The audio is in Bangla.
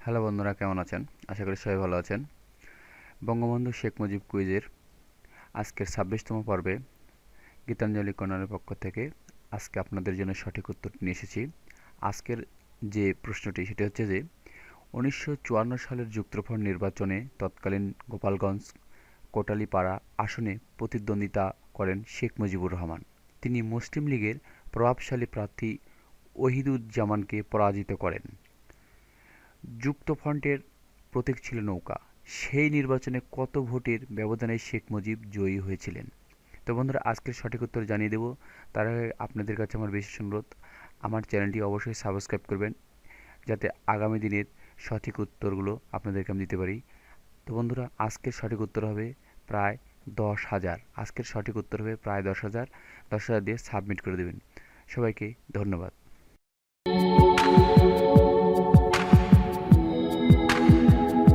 হ্যালো বন্ধুরা, কেমন আছেন? আশা করি সবাই ভালো আছেন। বঙ্গবন্ধু শেখ মুজিব কুইজের আজকের ছাব্বিশতম পর্বে গীতাঞ্জলি কর্নারের পক্ষ থেকে আজকে আপনাদের জন্য সঠিক উত্তরটি নিয়ে এসেছি। আজকের যে প্রশ্নটি, সেটি হচ্ছে যে, উনিশশো চুয়ান্ন সালের যুক্তফ্রন্ট নির্বাচনে তৎকালীন গোপালগঞ্জ কোটালীপাড়া আসনে প্রতিদ্বন্দ্বিতা করেন শেখ মুজিবুর রহমান। তিনি মুসলিম লীগের প্রভাবশালী প্রার্থী ওহিদুজ্জামানকে পরাজিত করেন। যুক্তফ্রন্টের প্রতীক ছিল নৌকা। সেই নির্বাচনে কত ভোটের ব্যবধানে শেখ মুজিব জয়ী হয়েছিলেন? তো বন্ধুরা, আজকের সঠিক উত্তর জানিয়ে দেব। তার আগে আপনাদের কাছে আমার বিশেষ অনুরোধ, আমার চ্যানেলটি অবশ্যই সাবস্ক্রাইব করবেন, যাতে আগামী দিনের সঠিক উত্তরগুলো আপনাদেরকে আমি দিতে পারি। তো বন্ধুরা, আজকের সঠিক উত্তর হবে প্রায় দশ হাজার। আজকের সঠিক উত্তর হবে প্রায় দশ হাজার। দশ হাজার দিয়ে সাবমিট করে দেবেন। সবাইকে ধন্যবাদ।